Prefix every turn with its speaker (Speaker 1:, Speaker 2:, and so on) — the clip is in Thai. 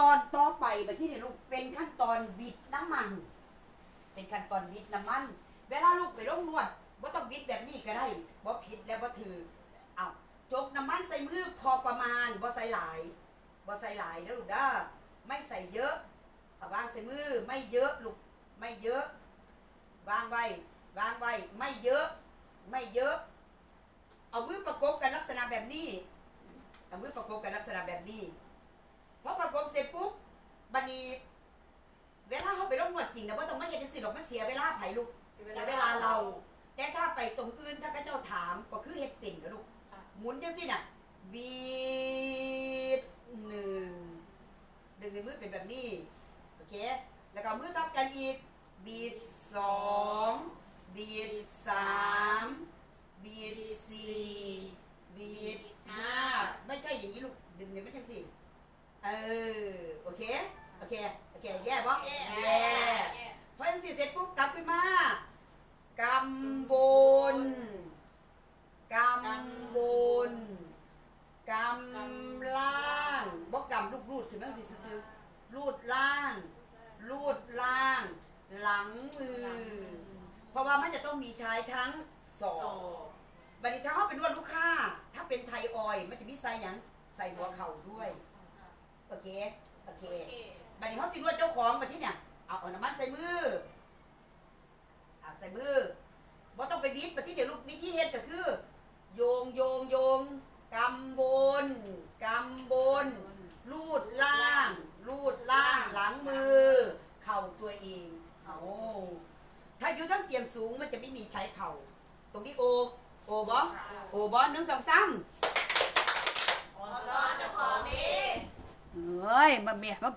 Speaker 1: ตอนต่อไปไปที่นี่ลูกเป็นขั้นตอนบิดน้ำมัน เป็นขั้นตอนบิดน้ำมัน เวลาลูกไปร่องนวดว่าต้องบิดแบบนี้ก็ได้บ่ผิดและบ่ถือเอาจกน้ำมันใส่มือพอประมาณบ่ใส่หลายบ่ใส่หลายนะลูกเด้อไม่ใส่เยอะเอาวางใส่มือไม่เยอะลูกไม่เยอะ วางไว้วางไว้ไม่เยอะ ไม่เยอะ เอามือประกบกันลักษณะแบบนี้เอามือประกบกันลักษณะแบบนี้ พอประกบเสร็จปุ๊บบัดนี้ เวลาเขาไปร่องนวดจริงนะว่าต้องไม่เห็นจังสิหรอกมันเสียเวลาไผลูกเสียเวลาเรา แต่ถ้าไปตรงอื่นถ้าเข้าเจ้าถามก็คือเฮ็ดเป็นนะลูก
Speaker 2: ค่ะ
Speaker 1: หมุนจังสิน่ะบีดหนึ่งดึงในมือเป็นแบบนี้โอเคแล้วก็เอามือทับกันอีกบีดสองบีดสามบีดสี่บีดห้าไม่ใช่อย่างนี้ลูกดึงในมือจังสิ เออ โอเค โอเค โอเค แย่ปะแย่พอจังสิเสร็จปุ๊บกลับขึ้นมากำบนกำบนกำล่างบอกกำลูกรูดขึ้นมาสิซื้อๆรูดล่าง รูดล่าง หลังมือ เพราะว่ามันจะต้องมีใช้ทั้งสอ
Speaker 2: โซ
Speaker 1: งบัดนี้ถ้าเขาเป็นนวดลูกค้า ถ้าเป็นไทยออยล์มันจะมีใส่หยังใส่หัวเข่าด้วย โอเค โอเคบัดนี้เขาสินวดเจ้าของมาที่เนี่ย เอาเอาน้ำมันใส่มือ เอาใส่มือบ่ต้องไปบีบมาที่เดี๋ยวลูกวิธีเฮ็ดก็คือ โยงโยงโยงกำบนกำบน ลูดล่าง ลูดล่าง หลังมือ เข่าตัวเอง เอาถ้าอยู่ทั้งเตียงสูงมันจะไม่มีใช้เข่า ตรงนี้โอ โอบอโอบอหนึ่งสองสาม
Speaker 2: ออน